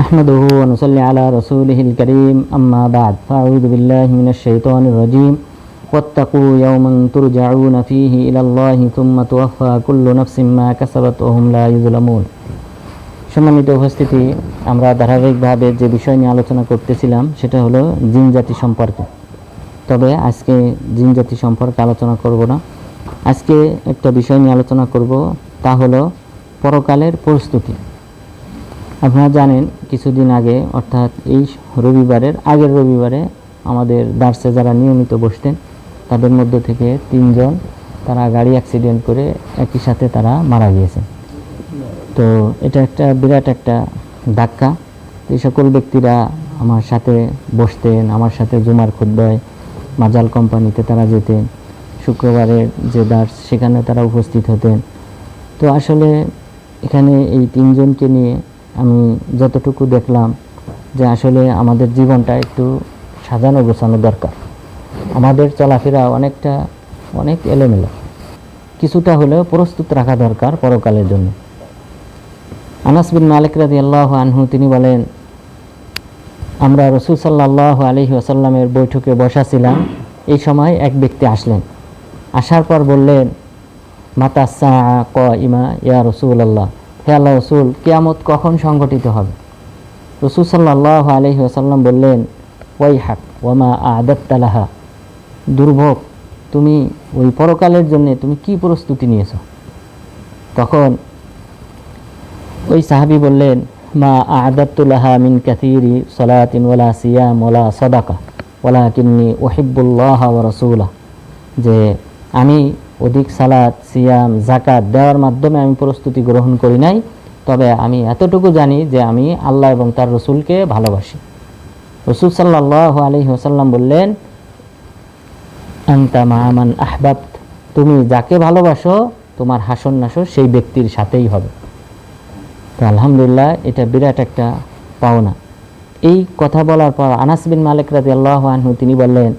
نحمده ونصلي على رسوله الكريم أما بعد فأعوذ بالله من الشيطان الرجيم واتقوا يوما ترجعون فيه إلى الله ثم توفى كل نفس ما كسبت وهم لا يظلمون সম্মানিত উপস্থিতি আমরা ধারাবাহিকভাবে যে বিষয় নিয়ে আলোচনা করতেছিলাম সেটা হলো জিন জাতি সম্পর্কে তবে আজকে জিন জাতি সম্পর্কে আলোচনা করব না আজকে একটা বিষয় নিয়ে আলোচনা করব তা হলো পরকালের প্রস্তুতি আপনারা জানেন, কিছুদিন আগে, অর্থাৎ এই রবিবারের আগের রবিবারে আমাদের দার্সে যারা নিয়মিত বসতেন, তাদের মধ্য থেকে তিনজন তারা গাড়ি অ্যাক্সিডেন্ট করে একই সাথে তারা মারা গিয়েছে তো এটা একটা বিরাট একটা ধাক্কা। এই সকল ব্যক্তিরা আমার সাথে বসতেন, আমার সাথে জুমার খুদ্ায় মাজাল কোম্পানিতে তারা যেতেন। শুক্রবারের যে দার্স সেখানে তারা উপস্থিত হতেন। তো আসলে এখানে এই তিনজনকে নিয়ে আমি যতটুকু দেখলাম যে আসলে আমাদের জীবনটা একটু সাজানো গোছানো দরকার। আমাদের চলাফেরা অনেকটা, অনেক এলোমেলো। কিছুটা হলেও প্রস্তুত রাখা দরকার পরকালের জন্য। আনাস বিন মালিক রাদি আল্লাহ আনহু, তিনি বলেন, আমরা রসুল সাল্লাহ আলহি আসাল্লামের বৈঠকে বসা ছিলাম। এই সময় এক ব্যক্তি আসলেন। আসার পর বললেন মাতা সা ক ইমা ইয়া রসুল আল্লাহ হে আল্লাহ রসুল, কেয়ামত কখন সংগঠিত হবে? রসুল সাল্লাহ আলহি আসাল্লাম বললেন ওয়াই হাক ওয়ামা আদাত্তালাহা দুর্ভোগ, তুমি ওই পরকালের জন্যে তুমি কি প্রস্তুতি নিয়েছ? তখন ওই সাহাবি বললেন, মা আদাতুল্লাহা মিন কাথিরি সলাতিন ওলা সিয়াম ওলা সদাকা ওলা কিন্নি ওহিবুল্লাহ ও রসুল্লাহ যে আমি অধিক সালাদ সিয়াম জাকাত দেওয়ার মাধ্যমে আমি প্রস্তুতি গ্রহণ করি নাই, তবে আমি এতটুকু জানি যে আমি আল্লাহ এবং তার রসুলকে ভালোবাসি। রসুল সাল্লাহ আলি ওসাল্লাম বললেন, আন্তা মাহামান আহবাব তুমি যাকে ভালোবাসো, তোমার হাসন নাসর সেই ব্যক্তির সাথেই হবে। তো আলহামদুলিল্লাহ, এটা বিরাট একটা পাওনা। এই কথা বলার পর আনাস বিন মালিক রাজি আল্লাহ আনহু তিনি বললেন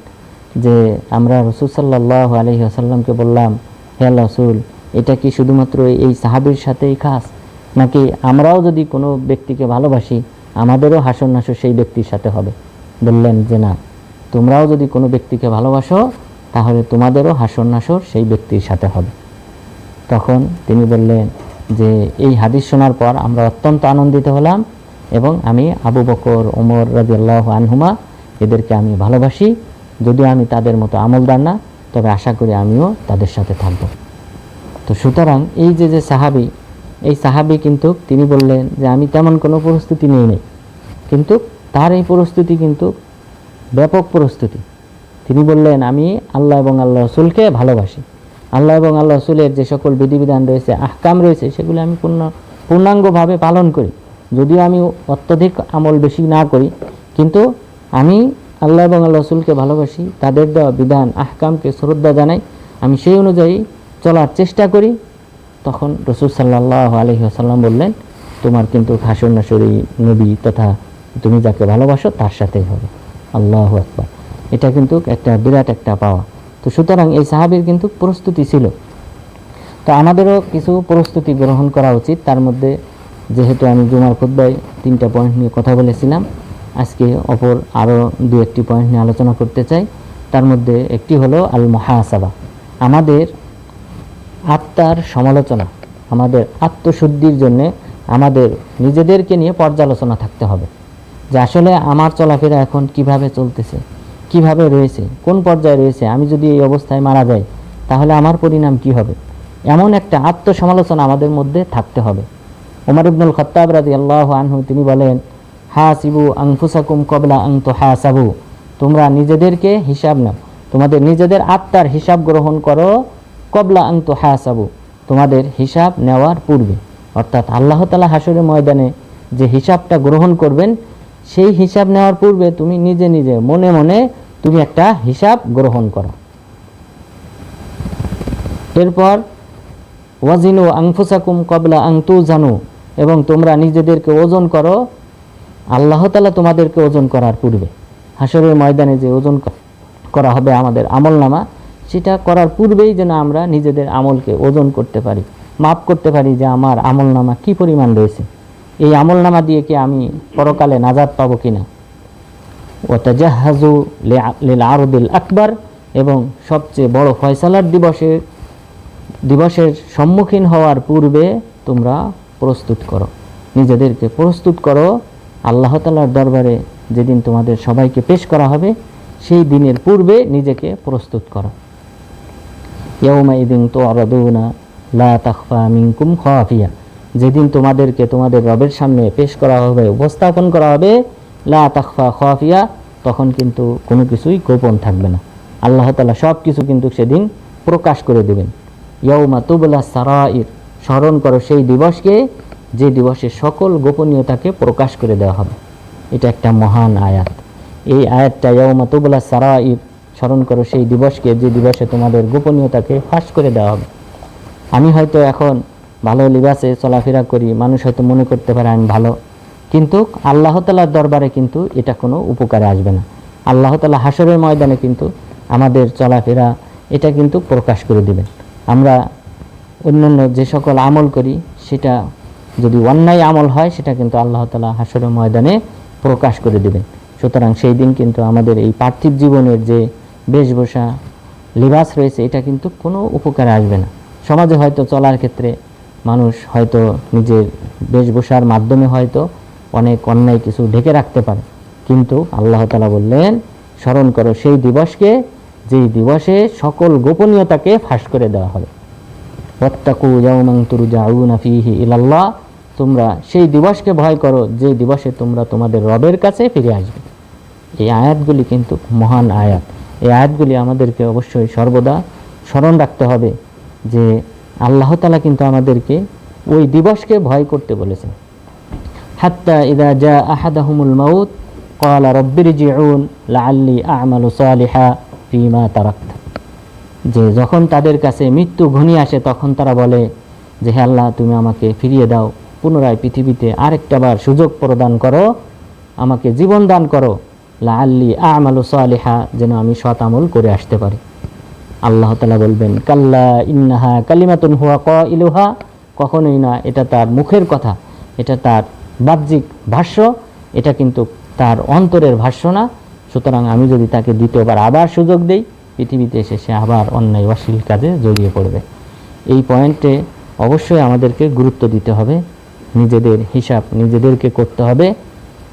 যে আমরা রসুল সাল্লাহ আলহি আসাল্লামকে বললাম, হে আল্লাহ রসুল, এটা কি শুধুমাত্র এই সাহাবির সাথেই খাস? নাকি আমরাও যদি কোনো ব্যক্তিকে ভালোবাসি, আমাদেরও হাসন নাসর সেই ব্যক্তির সাথে হবে? বললেন, যে না। তোমরাও যদি কোনো ব্যক্তিকে ভালোবাসো, তাহলে তোমাদেরও হাসন নাসর সেই ব্যক্তির সাথে হবে। তখন তিনি বললেন যে, এই হাদিস শোনার পর আমরা অত্যন্ত আনন্দিত হলাম এবং আমি আবু বকর, ওমর রাজি আল্লাহ আনহুমা, এদেরকে আমি ভালোবাসি যদিও আমি তাদের মতো আমলদার না, তবে আশা করি আমিও তাদের সাথে থাকব। তো সুতরাং এই যে যে সাহাবি, এই সাহাবি কিন্তু তিনি বললেন যে, আমি তেমন কোনো প্রস্তুতি নিই নেই। কিন্তু তার এই প্রস্তুতি কিন্তু ব্যাপক প্রস্তুতি। তিনি বললেন, আমি আল্লাহ এবং আল্লাহ রসুলকে ভালোবাসি। আল্লাহ এবং আল্লাহ রসুলের যে সকল বিধিবিধান রয়েছে, আহকাম রয়েছে, সেগুলো আমি পূর্ণ, পূর্ণাঙ্গভাবে পালন করি। যদিও আমি অত্যধিক আমল বেশি না করি, কিন্তু আমি আল্লাহ এবং আল্লাহ রসুলকে ভালোবাসি, তাদের দেওয়া বিধান, আহকামকে শ্রদ্ধা জানাই, আমি সেই অনুযায়ী চলার চেষ্টা করি। তখন রসুল সাল্লাহ আলহি আসাল্লাম বললেন, তোমার কিন্তু হাসর নাসরি, নবী তথা তুমি যাকে ভালোবাসো তার সাথেই হবে। আল্লাহ আকবর। এটা কিন্তু একটা বিরাট একটা পাওয়া। তো সুতরাং এই সাহাবির কিন্তু প্রস্তুতি ছিল। তো আমাদেরও কিছু প্রস্তুতি গ্রহণ করা উচিত। তার মধ্যে যেহেতু আমি জুমার খুদ্ায় তিনটা পয়েন্ট নিয়ে কথা বলেছিলাম আজকে অপর আরও দু একটি পয়েন্ট নিয়ে আলোচনা করতে চাই। তার মধ্যে একটি হলো আল মহাসাবা আমাদের আত্মার সমালোচনা, আমাদের আত্মশুদ্ধির জন্যে আমাদের নিজেদেরকে নিয়ে পর্যালোচনা থাকতে হবে। যে আসলে আমার চলাফেরা এখন কীভাবে চলতেছে, কীভাবে রয়েছে, কোন পর্যায়ে রয়েছে, আমি যদি এই অবস্থায় মারা যাই, তাহলে আমার পরিণাম কি হবে? এমন একটা আত্মসমালোচনা আমাদের মধ্যে থাকতে হবে। ওমর ইবনুল খত্তাব রাজি আল্লাহ আনহু তিনি বলেন হা সিবু আংফুসাকুম কবলা আং তো হা সাবু তোমরা নিজেদেরকে হিসাব নাও। তোমাদের নিজেদের আত্মার হিসাব গ্রহণ করো কবলা আং তো হা সাবু তোমাদের হিসাব নেওয়ার পূর্বে। অর্থাৎ আল্লাহ তালা হাসুরের ময়দানে যে হিসাবটা গ্রহণ করবেন, সেই হিসাব নেওয়ার পূর্বে তুমি নিজে নিজে মনে মনে তুমি একটা হিসাব গ্রহণ করো। এরপর, ওয়াজিনু আংফুসাকুম কবলা আং তু জানু এবং তোমরা নিজেদেরকে ওজন করো আল্লাহ তালা তোমাদেরকে ওজন করার পূর্বে হাসরের ময়দানে যে ওজন করা হবে আমাদের আমল নামা সেটা করার পূর্বেই যেন আমরা নিজেদের আমলকে ওজন করতে পারি মাপ করতে পারি যে আমার আমল নামা কী পরিমাণ রয়েছে। এই আমল নামা দিয়ে কি আমি পরকালে নাজাদ পাবো কি কিনা? ওয়াতাজাহাজু লিল আরদিল আকবার, এবং সবচেয়ে বড় ফয়সালার দিবসে, দিবসের সম্মুখীন হওয়ার পূর্বে তোমরা প্রস্তুত করো, নিজেদেরকে প্রস্তুত করো আল্লাহ তালার দরবারে যেদিন তোমাদের সবাইকে পেশ করা হবে, সেই দিনের পূর্বে নিজেকে প্রস্তুত করো। ইয়ৌমাইদিন তো আরাদুনা লা তাখফা মিনকুম খাফিয়া। যেদিন তোমাদেরকে তোমাদের রবের সামনে পেশ করা হবে, উপস্থাপন করা হবে, লা তাখফা খাফিয়া, তখন কিন্তু কোনো কিছুই গোপন থাকবে না। আল্লাহ তালা সব কিছু কিন্তু সেদিন প্রকাশ করে দেবেন। ইয়ৌমা তুবলা সারাইর, স্মরণ করো সেই দিবসকে যে দিবসে সকল গোপনীয়তাকে প্রকাশ করে দেওয়া হবে। এটা একটা মহান আয়াত। এই আয়াতটা ইয়ৌমা সারা সারাইর স্মরণ করো, সেই দিবসকে, যে দিবসে তোমাদের গোপনীয়তাকে ফাঁস করে দেওয়া হবে। আমি হয়তো এখন ভালো লিবাসে চলাফেরা করি, মানুষ হয়তো মনে করতে পারে আমি ভালো। কিন্তু আল্লাহ তালার দরবারে কিন্তু এটা কোনো উপকারে আসবে না। আল্লাহ তালা হাসরের ময়দানে কিন্তু আমাদের চলাফেরা এটা কিন্তু প্রকাশ করে দিবেন। আমরা অন্যান্য যে সকল আমল করি, সেটা যদি অন্যায় আমল হয়, সেটা কিন্তু আল্লাহ তালা হাসরের ময়দানে প্রকাশ করে দিবেন। সুতরাং সেই দিন কিন্তু আমাদের এই পার্থিব জীবনের যে বেশভূষা লিবাস রয়েছে, এটা কিন্তু কোনো উপকারে আসবে না। সমাজে হয়তো চলার ক্ষেত্রে মানুষ হয়তো নিজের বেশভূষার মাধ্যমে হয়তো অনেক অন্যায় কিছু ঢেকে রাখতে পারে। কিন্তু আল্লাহ তালা বললেন, স্মরণ করো সেই দিবসকে, যেই দিবসে সকল গোপনীয়তাকে ফাঁস করে দেওয়া হবে। ওয়াত্তাকু ইয়াউমান তুরজাউনা ফীহি ইলাল্লাহ তোমরা সেই দিবসকে ভয় করো যে দিবসে তোমরা তোমাদের রবের কাছে ফিরে আসবে। এই আয়াতগুলি কিন্তু মহান আয়াত। এই আয়াতগুলি আমাদেরকে অবশ্যই সর্বদা স্মরণ রাখতে হবে যে আল্লাহ তালা কিন্তু আমাদেরকে ওই দিবসকে ভয় করতে বলেছেন। হাত্তা ইদা জা আহাদাহুমুল মাউত কলা রব্বির জিউন লাল্লি আমালু সালিহা ফিমা তারাক্ত। যে যখন তাদের কাছে মৃত্যু ঘনি আসে, তখন তারা বলে যে, হে আল্লাহ, তুমি আমাকে ফিরিয়ে দাও। পুনরায় পৃথিবীতে আরেকটাবার সুযোগ প্রদান করো, আমাকে জীবন দান করো। লা আল্লি আমালু সালিহা, যেন আমি সৎ আমল করে আসতে পারি। আল্লাহ তালা বলবেন, কাল্লা ইন্নাহা কালিমাতুন হুয়া ক ইলুহা কখনোই না, এটা তার মুখের কথা, এটা তার বাহ্যিক ভাষ্য, এটা কিন্তু তার অন্তরের ভাষ্য না। সুতরাং আমি যদি তাকে দ্বিতীয়বার আবার সুযোগ দেই, পৃথিবীতে এসে সে আবার অন্যায় অশ্লীল কাজে জড়িয়ে পড়বে। এই পয়েন্টে অবশ্যই আমাদেরকে গুরুত্ব দিতে হবে। নিজেদের হিসাব নিজেদেরকে করতে হবে।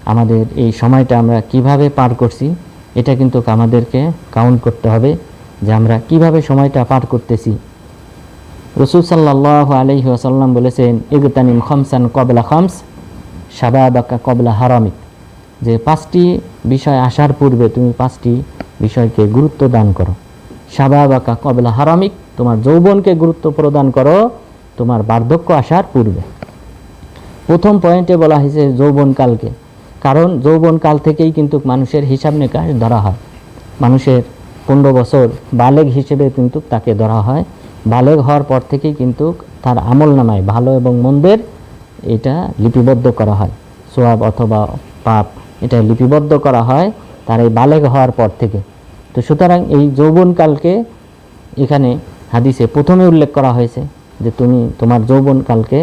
আমাদের এই সময়টা আমরা কীভাবে পার করছি, এটা কিন্তু আমাদেরকে কাউন্ট করতে হবে যে আমরা কীভাবে সময়টা পার করতেছি। রসুল সাল্লাহ আলহি আসাল্লাম বলেছেন, ইগতানিম খমসান কবলা খমস সাবাবাকা কবলা হারামিক। যে পাঁচটি বিষয় আসার পূর্বে তুমি পাঁচটি বিষয়কে গুরুত্ব দান করো। সাবাবাকা কবলা হারামিক, তোমার যৌবনকে গুরুত্ব প্রদান করো, তোমার বার্ধক্য আসার পূর্বে। প্রথম পয়েন্টে বলা হয়েছে যৌবনকালকে। কারণ যৌবনকাল থেকেই কিন্তু মানুষের হিসাব নিকাশ ধরা হয়। মানুষের পনেরো বছর বালেগ হিসেবে কিন্তু তাকে ধরা হয়। বালেগ হওয়ার পর থেকেই কিন্তু তার আমল নামায়, ভালো এবং মন্দের এটা লিপিবদ্ধ করা হয়। সোয়াব অথবা পাপ এটা লিপিবদ্ধ করা হয় তার এই বালেগ হওয়ার পর থেকে। তো সুতরাং এই যৌবনকালকে এখানে হাদিসে প্রথমে উল্লেখ করা হয়েছে যে তুমি তোমার যৌবনকালকে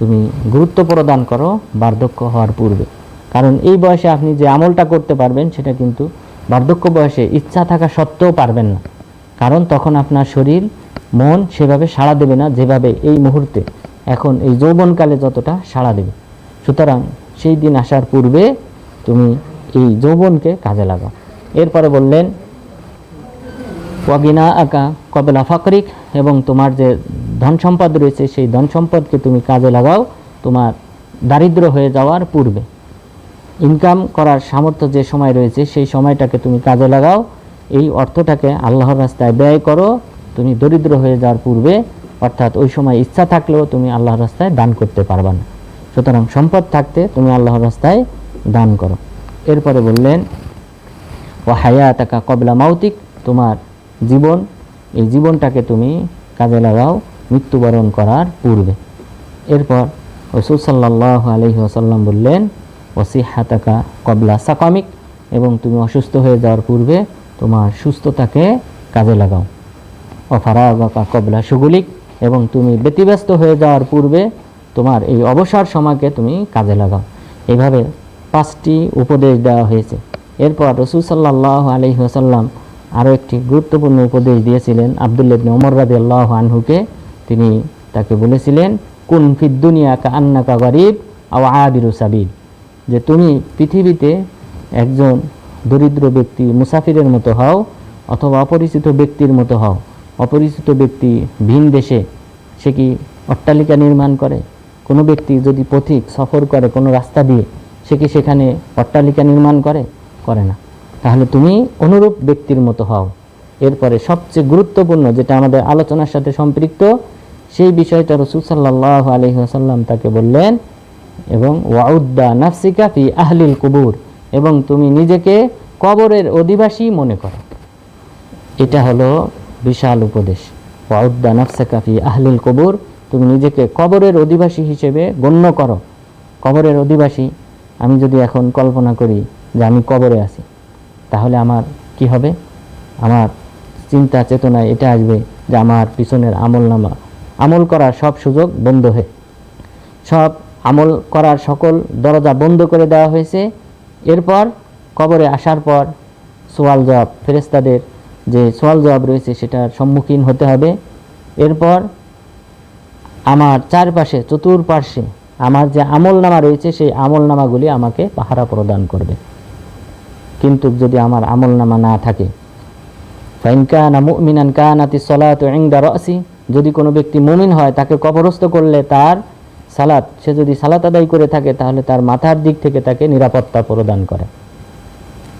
তুমি গুরুত্ব প্রদান করো, বার্ধক্য হওয়ার পূর্বে। কারণ এই বয়সে আপনি যে আমলটা করতে পারবেন, সেটা কিন্তু বার্ধক্য বয়সে ইচ্ছা থাকা সত্ত্বেও পারবেন না। কারণ তখন আপনার শরীর, মন সেভাবে সাড়া দেবে না, যেভাবে এই মুহূর্তে। এখন এই যৌবনকালে যতটা সাড়া দেবে। সুতরাং সেই দিন আসার পূর্বে তুমি এই যৌবনকে কাজে লাগাও। এরপরে বললেন ওয়াগিনা আঁকা কবেলা ফাকরিক এবং তোমার যে ধন সম্পদ রয়েছে, সেই ধন সম্পদকে তুমি কাজে লাগাও, তোমার দারিদ্র হয়ে যাওয়ার পূর্বে। ইনকাম করার সামর্থ্য যে সময় রয়েছে, সেই সময়টাকে তুমি কাজে লাগাও। এই অর্থটাকে আল্লাহর রাস্তায় ব্যয় করো, তুমি দরিদ্র হয়ে যাওয়ার পূর্বে। অর্থাৎ ওই সময় ইচ্ছা থাকলেও তুমি আল্লাহর রাস্তায় দান করতে পারবা না। সুতরাং সম্পদ থাকতে তুমি আল্লাহর রাস্তায় দান করো। এরপরে বললেন ও হায়া তাকা কবলা মাউতিক তোমার জীবন, এই জীবনটাকে তুমি কাজে লাগাও। মৃত্যুবরণ করার পূর্বে। এরপর রসুল সাল্লাহ আলহি আসাল্লাম বললেন ওসিহাতাকা কবলা সাকামিক এবং তুমি অসুস্থ হয়ে যাওয়ার পূর্বে তোমার সুস্থতাকে কাজে লাগাও। অফারাগাকা কবলা সুগুলিক এবং তুমি ব্যতিব্যস্ত হয়ে যাওয়ার পূর্বে তোমার এই অবসর সময়কে তুমি কাজে লাগাও। এইভাবে পাঁচটি উপদেশ দেওয়া হয়েছে। এরপর রসুল সাল্লাহ আলহি আসাল্লাম আরও একটি গুরুত্বপূর্ণ উপদেশ দিয়েছিলেন আবদুল্লাবনে ওমর রাদি আল্লাহ আনহুকে তিনি তাকে বলেছিলেন, কুন ফিদ্দুনিয়া কা আন্না কা গরিব আও আবিরু সাবিল। যে তুমি পৃথিবীতে একজন দরিদ্র ব্যক্তি, মুসাফিরের মতো হও অথবা অপরিচিত ব্যক্তির মতো হও। অপরিচিত ব্যক্তি ভিন দেশে, সে কি অট্টালিকা নির্মাণ করে? কোনো ব্যক্তি যদি পথিক সফর করে কোনো রাস্তা দিয়ে, সে কি সেখানে অট্টালিকা নির্মাণ করে? করে না। তাহলে তুমি অনুরূপ ব্যক্তির মতো হও। এরপরে সবচেয়ে গুরুত্বপূর্ণ, যেটা আমাদের আলোচনার সাথে সম্পৃক্ত সেই বিষয়টা রসুল সাল্লাহ আলহিহাসাল্লাম তাকে বললেন, এবং ওয়াউদ্দা নাফসিকা ফি আহলিল কুবুর, এবং তুমি নিজেকে কবরের অধিবাসী মনে করো। এটা হলো বিশাল উপদেশ। ওয়াউদ্দা নাফসাকা ফি আহলিল কবুর, তুমি নিজেকে কবরের অধিবাসী হিসেবে গণ্য করো। কবরের অধিবাসী, আমি যদি এখন কল্পনা করি যে আমি কবরে আছি, তাহলে আমার কি হবে? আমার চিন্তা চেতনায় এটা আসবে যে আমার পিছনের আমল নামা আমল করার সব সুযোগ বন্ধ হয়ে সব আমল করার সকল দরজা বন্ধ করে দেওয়া হয়েছে। এরপর কবরে আসার পর সোয়াল জবাব ফেরেস্তাদের যে সোয়াল জবাব রয়েছে সেটার সম্মুখীন হতে হবে। এরপর আমার চারপাশে, চতুর্পার্শ্বে আমার যে আমল নামা রয়েছে, সেই আমল নামাগুলি আমাকে পাহারা প্রদান করবে। কিন্তু যদি আমার আমল নামা না থাকে, ফাইন কানা মুমিনান কানাতি সলাত ইংদা রসি যদি কোনো ব্যক্তি মুমিন হয়, তাকে কবরস্থ করলে তার সালাত, সে যদি সালাত আদায় করে থাকে, তাহলে তার মাথার দিক থেকে তাকে নিরাপত্তা প্রদান করে।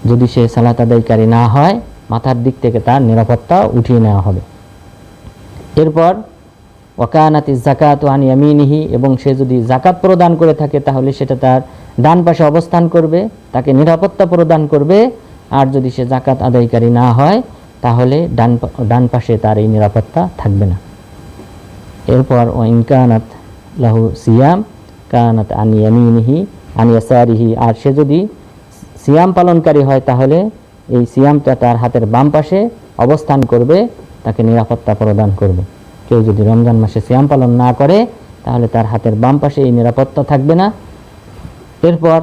যদি সে সালাত আদায়কারী না হয়, মাথার দিক থেকে তার নিরাপত্তা উঠিয়ে নেওয়া হবে। এরপর, ওয়াকানাতি জাকাত আন ইয়ামিনিহি, এবং সে যদি জাকাত প্রদান করে থাকে, তাহলে সেটা তার ডান পাশে অবস্থান করবে, তাকে নিরাপত্তা প্রদান করবে। আর যদি সে জাকাত আদায়কারী না হয়, তাহলে ডান ডান পাশে তার এই নিরাপত্তা থাকবে না। এরপর ও ইনকানাত লাহু সিয়াম, কানাত আন ইয়ামিনিহি, আন ইয়াসারিহি। আর সে যদি সিয়াম পালনকারী হয়, তাহলে এই সিয়ামটা তার হাতের বাম পাশে অবস্থান করবে, তাকে নিরাপত্তা প্রদান করবে। কেউ যদি রমজান মাসে সিয়াম পালন না করে, তাহলে তার হাতের বাম পাশে এই নিরাপত্তা থাকবে না। এরপর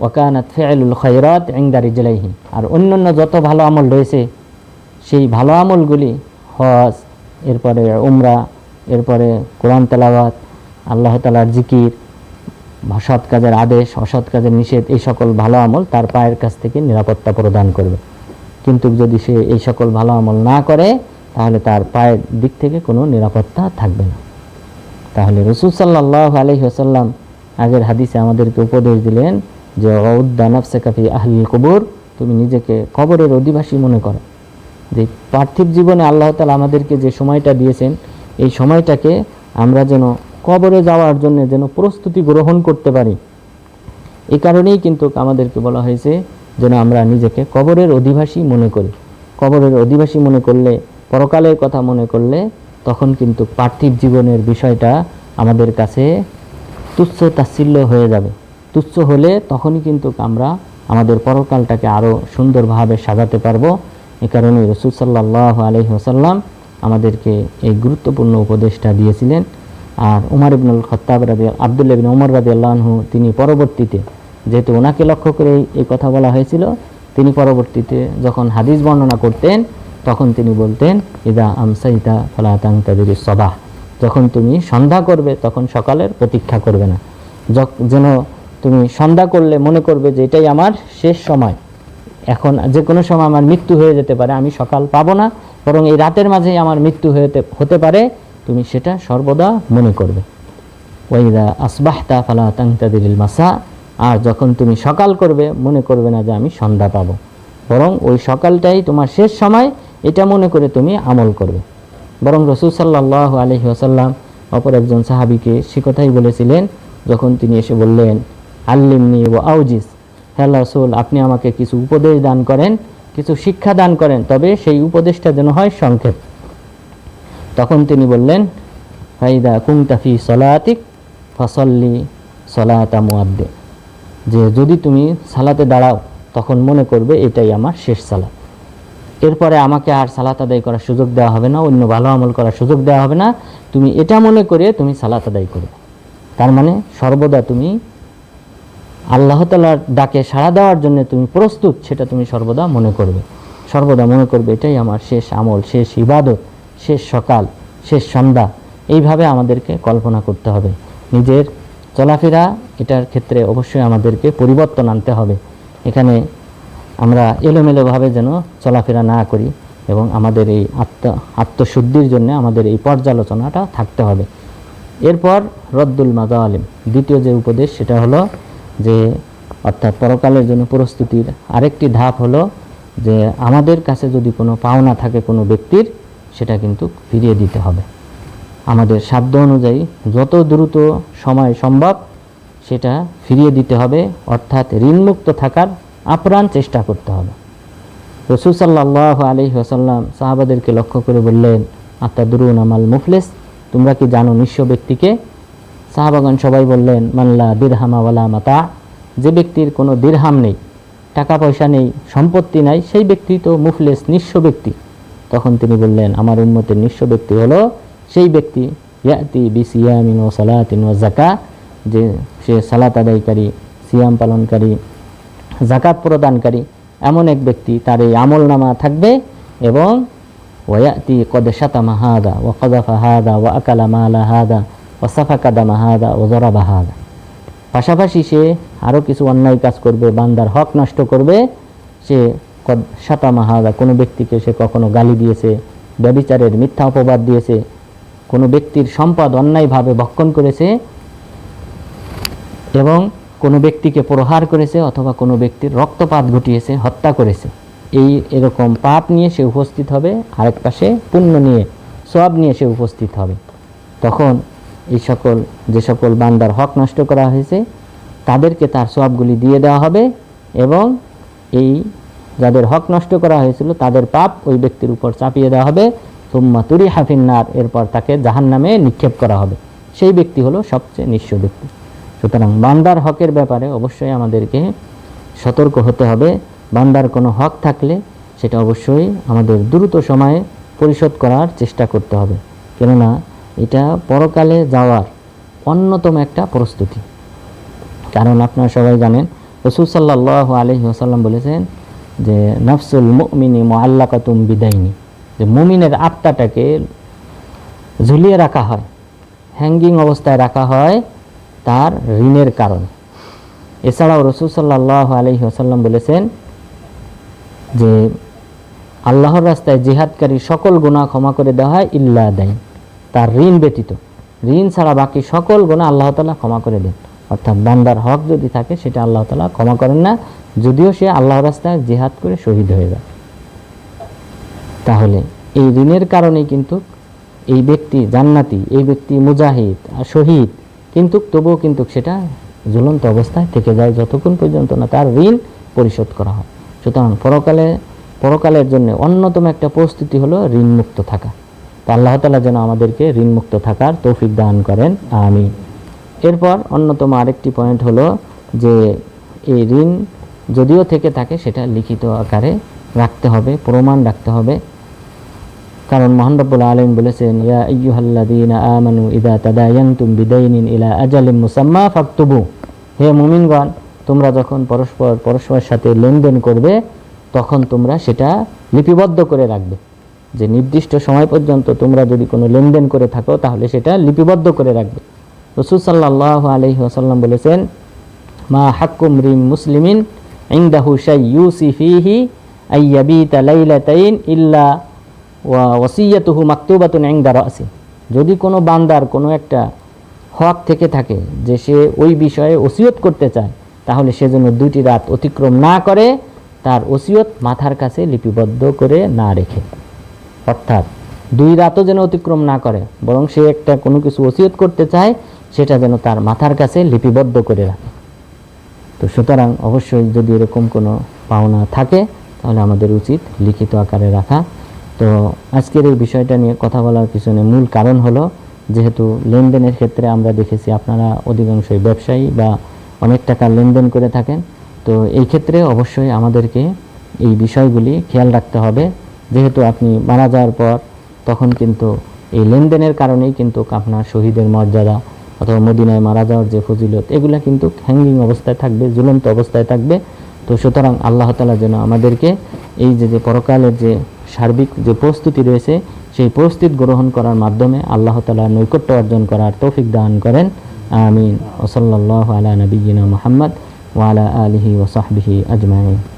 ওয়াকানাত ফেয়ালুল খৈরাত ইংদারি জেলাইহি আর অন্যান্য যত ভালো আমল রয়েছে, সেই ভালো আমলগুলি হজ, এরপরে উমরা এরপরে কোরআন তেলাওয়াত, আল্লাহ তালার জিকির সৎ কাজের আদেশ, অসৎ কাজের নিষেধ, এই সকল ভালো আমল তার পায়ের কাছ থেকে নিরাপত্তা প্রদান করবে। কিন্তু যদি সে এই সকল ভালো আমল না করে, তাহলে তার পায়ের দিক থেকে কোনো নিরাপত্তা থাকবে না। তাহলে রসুল সাল্লাহ আলহি আসাল্লাম আগের হাদিসে আমাদেরকে উপদেশ দিলেন যে উদ্দানফসে কাফি আহলিল কবর তুমি নিজেকে কবরের অধিবাসী মনে করো। যে পার্থিব জীবনে আল্লাহ তালা আমাদেরকে যে সময়টা দিয়েছেন এই সময়টাকে আমরা যেন কবরে যাওয়ার জন্য যেন প্রস্তুতি গ্রহণ করতে পারি। এই কারণেই কিন্তু আমাদেরকে বলা হয়েছে যেন আমরা নিজেকে কবরের অধিবাসী মনে করি। কবরের অধিবাসী মনে করলে, পরকালের কথা মনে করলে তখন কিন্তু পার্থিব জীবনের বিষয়টা আমাদের কাছে তুচ্ছ তাচ্ছিল্য হয়ে যাবে। তুচ্ছ হলে তখনই কিন্তু আমরা আমাদের পরকালটাকে আরও সুন্দরভাবে সাজাতে পারব। এ কারণে রসুল সাল্লাহ আলহি আমাদেরকে এই গুরুত্বপূর্ণ উপদেশটা দিয়েছিলেন। আর উমার ইবনুল খত্তাব রাদি আবদুল্লাহ বিন উমর রাদি আল্লাহু তিনি পরবর্তীতে যেহেতু ওনাকে লক্ষ্য করে এই কথা বলা হয়েছিল, তিনি পরবর্তীতে যখন হাদিস বর্ণনা করতেন, তখন তিনি বলতেন, ইদা আমসাইতা ফলাতাং তাদের সবাহ। যখন তুমি সন্ধ্যা করবে, তখন সকালের প্রতীক্ষা করবে না। যেন তুমি সন্ধ্যা করলে মনে করবে যে এটাই আমার শেষ সময়। এখন যে কোনো সময় আমার মৃত্যু হয়ে যেতে পারে, আমি সকাল পাবো না। বরং এই রাতের মাঝেই আমার মৃত্যু হতে হতে পারে, তুমি সেটা সর্বদা মনে করবে। ওয়াইদা আসবাহতা ফালা তাংতাদিল মাসা, আর যখন তুমি সকাল করবে, মনে করবে না যে আমি সন্ধ্যা পাবো। বরং ওই সকালটাই তোমার শেষ সময়, এটা মনে করে তুমি আমল করবে। বরং রসুল সাল্লাহ আলহি আসাল্লাম অপর একজন সাহাবিকে সে কথাই বলেছিলেন, যখন তিনি এসে বললেন, আল্লিমনি ও আউজিস হ্যাঁ রসুল, আপনি আমাকে কিছু উপদেশ দান করেন কিছু শিক্ষা দান করেন, তবে সেই উপদেশটা যেন হয় সংক্ষেপ। তখন তিনি বললেন ফাইদা কুংতাফি সলাতিক ফসল্লি সলাতা মুয়াদ্দে যে যদি তুমি সালাতে দাঁড়াও, তখন মনে করবে এটাই আমার শেষ সালাত। এরপরে আমাকে আর সালাত আদায় করার সুযোগ দেওয়া হবে না, অন্য ভালো আমল করার সুযোগ দেওয়া হবে না। তুমি এটা মনে করে তুমি সালাত আদায় করবে। তার মানে সর্বদা তুমি আল্লাহ তালার ডাকে সাড়া দেওয়ার জন্য তুমি প্রস্তুত, সেটা তুমি সর্বদা মনে করবে। সর্বদা মনে করবে, এটাই আমার শেষ আমল, শেষ ইবাদত, শেষ সকাল, শেষ সন্ধ্যা। এইভাবে আমাদেরকে কল্পনা করতে হবে। নিজের চলাফেরা, এটার ক্ষেত্রে অবশ্যই আমাদেরকে পরিবর্তন আনতে হবে। এখানে আমরা এলোমেলোভাবে যেন চলাফেরা না করি এবং আমাদের এই আত্ম, আত্মশুদ্ধির জন্য আমাদের এই পর্যালোচনাটা থাকতে হবে। এরপর রদ্দুল মাজালিম, দ্বিতীয় যে উপদেশ, সেটা হলো যে, অর্থাৎ পরকালের জন্য প্রস্তুতির আরেকটি ধাপ হলো যে, আমাদের কাছে যদি কোনো পাওনা থাকে কোনো ব্যক্তির, সেটা কিন্তু ফিরিয়ে দিতে হবে। আমাদের সাধ্য অনুযায়ী যত দ্রুত সময় সম্ভব সেটা ফিরিয়ে দিতে হবে, অর্থাৎ ঋণমুক্ত থাকার আপ্রাণ চেষ্টা করতে হবে। রসুল সাল্লাহ আলি আসাল্লাম সাহাবাদেরকে লক্ষ্য করে বললেন আত্মাদুরুন আমাল মুফলেস, তোমরা কি জানো নিঃস্ব ব্যক্তিকে? সাহাবাগণ সবাই বললেন মাল্লা দিরহামা ওয়ালা মাতা। যে ব্যক্তির কোনো দিরহাম নেই টাকা পয়সা নেই, সম্পত্তি নাই, সেই ব্যক্তি তো মুফলেস, নিঃস্ব ব্যক্তি। তখন তিনি বললেন, আমার উন্মতের নিঃস্ব ব্যক্তি হলো সেই ব্যক্তি, ইয়াতি বি সিয়ামিন ও সালাতিন ও জাকা যে সে সালাত আদায়কারী, সিয়াম পালনকারী জাকাত প্রদানকারী। এমন এক ব্যক্তি, তার এই আমল নামা থাকবে এবং ওয়াতি কদ শাতামা হাদা ও কদাফা হাদা ও আকালা মালা হাদা ও সাফা কাদামা হাদা ও জরাবা হাদা পাশাপাশি সে আরও কিছু অন্যায় কাজ করবে, বান্দার হক নষ্ট করবে, সে কদ শাতামা হাদা, কোনো ব্যক্তিকে সে কখনো গালি দিয়েছে ব্যবিচারের মিথ্যা অপবাদ দিয়েছে, কোনো ব্যক্তির সম্পদ অন্যায়ভাবে ভক্ষণ করেছে, এবং কোনো ব্যক্তিকে প্রহার করেছে অথবা কোনো ব্যক্তির রক্তপাত ঘটিয়েছে, হত্যা করেছে। এই এরকম পাপ নিয়ে সে উপস্থিত হবে, আরেক পাশে পুণ্য নিয়ে সব নিয়ে সে উপস্থিত হবে। তখন এই সকল, যে সকল বান্দার হক নষ্ট করা হয়েছে, তাদেরকে তার সবগুলি দিয়ে দেওয়া হবে এবং এই যাদের হক নষ্ট করা হয়েছিল, তাদের পাপ ওই ব্যক্তির উপর চাপিয়ে দেওয়া হবে। সুম্মা তুরি হাফিন্নার এরপর তাকে জাহান নামে নিক্ষেপ করা হবে। সেই ব্যক্তি হলো সবচেয়ে নিঃস্ব ব্যক্তি। সুতরাং বান্দার হকের ব্যাপারে অবশ্যই আমাদেরকে সতর্ক হতে হবে। বান্দার কোনো হক থাকলে সেটা অবশ্যই আমাদের দ্রুত সময়ে পরিশোধ করার চেষ্টা করতে হবে। কেননা এটা পরকালে যাওয়ার অন্যতম একটা প্রস্তুতি। কারণ আপনারা সবাই জানেন, রসুল সাল্লাহ আলহি আসাল্লাম বলেছেন যে, নফসুল মুমিনী মোয়াল্লাকাতুম বিদায়নি যে, মুমিনের আত্মাটাকে ঝুলিয়ে রাখা হয় হ্যাঙ্গিং অবস্থায় রাখা হয় তার ঋণের কারণে। এছাড়াও রসুল সাল্লাহ আলহি আসাল্লাম বলেছেন যে, আল্লাহর রাস্তায় জিহাদকারী সকল গুণা ক্ষমা করে দেওয়া হয় ইল্লা দেয় তার ঋণ ব্যতীত। ঋণ ছাড়া বাকি সকল গুণা আল্লাহ তালা ক্ষমা করে দেন। অর্থাৎ বান্দার হক যদি থাকে, সেটা আল্লাহ তালা ক্ষমা করেন না। যদিও সে আল্লাহর রাস্তায় জিহাদ করে শহীদ হয়ে যায়। তাহলে এই ঋণের কারণেই কিন্তু এই ব্যক্তি জান্নাতি, এই ব্যক্তি মুজাহিদ, আর শহীদ কিন্তু তবুও কিন্তু সেটা ঝুলন্ত অবস্থায় থেকে যায় যতক্ষণ পর্যন্ত না তার ঋণ পরিশোধ করা হয়। সুতরাং পরকালে, পরকালের জন্য অন্যতম একটা প্রস্তুতি হলো ঋণমুক্ত থাকা। তো আল্লাহ তালা যেন আমাদেরকে ঋণমুক্ত থাকার তৌফিক দান করেন। আমি এরপর অন্যতম আরেকটি পয়েন্ট হলো যে, এই ঋণ যদিও থেকে থাকে, সেটা লিখিত আকারে রাখতে হবে, প্রমাণ রাখতে হবে। কারণ মহানরব্বুল আলম বলেছেন, ইয়া আইয়ুহাল্লাযীনা আমানু ইদা তাদায়ানতুম বিদাইনিন ইলা আজালিম মুসাম্মা ফাকতুবু। হে মুমিনগণ, তোমরা যখন পরস্পর, পরস্পরের সাথে লেনদেন করবে, তখন তোমরা সেটা লিপিবদ্ধ করে রাখবে। যে নির্দিষ্ট সময় পর্যন্ত তোমরা যদি কোনো লেনদেন করে থাকো, তাহলে সেটা লিপিবদ্ধ করে রাখবে। রসুল সাল্লাহ আলহি আসাল্লাম বলেছেন, মা হাক্কুম রিম মুসলিমিন ইংদাহু শাই ইউসি ফিহি আইয়াবিতা লাইলাতাইন ইল্লা ওয়া ওসিয়াতুহু মাকতুবাতুন ইনদা রাসি। যদি কোনো বান্দার কোনো একটা হক থেকে থাকে যে সে ওই বিষয়ে ওসিয়ত করতে চায়, তাহলে সে যেন দুইটি রাত অতিক্রম না করে, তার ওসিয়ত মাথার কাছে লিপিবদ্ধ করে না রেখে। অর্থাৎ দুই রাতও যেন অতিক্রম না করে, বরং সে একটা কোনো কিছু ওসিয়ত করতে চায়, সেটা যেন তার মাথার কাছে লিপিবদ্ধ করে রাখে। তো সুতরাং অবশ্যই যদি এরকম কোনো পাওনা থাকে, তাহলে আমাদের উচিত লিখিত আকারে রাখা। তো আজকের এই বিষয়টা নিয়ে কথা বলার পিছনে মূল কারণ হলো, যেহেতু লেনদেনের ক্ষেত্রে আমরা দেখেছি আপনারা অধিকাংশই ব্যবসায়ী বা অনেক টাকা লেনদেন করে থাকেন, তো এই ক্ষেত্রে অবশ্যই আমাদেরকে এই বিষয়গুলি খেয়াল রাখতে হবে। যেহেতু আপনি মারা যাওয়ার পর, তখন কিন্তু এই লেনদেনের কারণেই কিন্তু আপনার শহীদের মর্যাদা অথবা মদিনায় মারা যাওয়ার যে ফজিলত, এগুলা কিন্তু হ্যাঙ্গিং অবস্থায় থাকবে, ঝুলন্ত অবস্থায় থাকবে। তো সুতরাং আল্লাহ তালা যেন আমাদেরকে এই যে যে পরকালের যে সার্বিক যে প্রস্তুতি রয়েছে, সেই প্রস্তুতি গ্রহণ করার মাধ্যমে আল্লাহ তালা নৈকট্য অর্জন করার তৌফিক দান করেন। আমিন। ওসল্লাহ আলা নবীনা মোহাম্মদ ওয়ালা আলিহি ওসাহবিহি আজমাইন।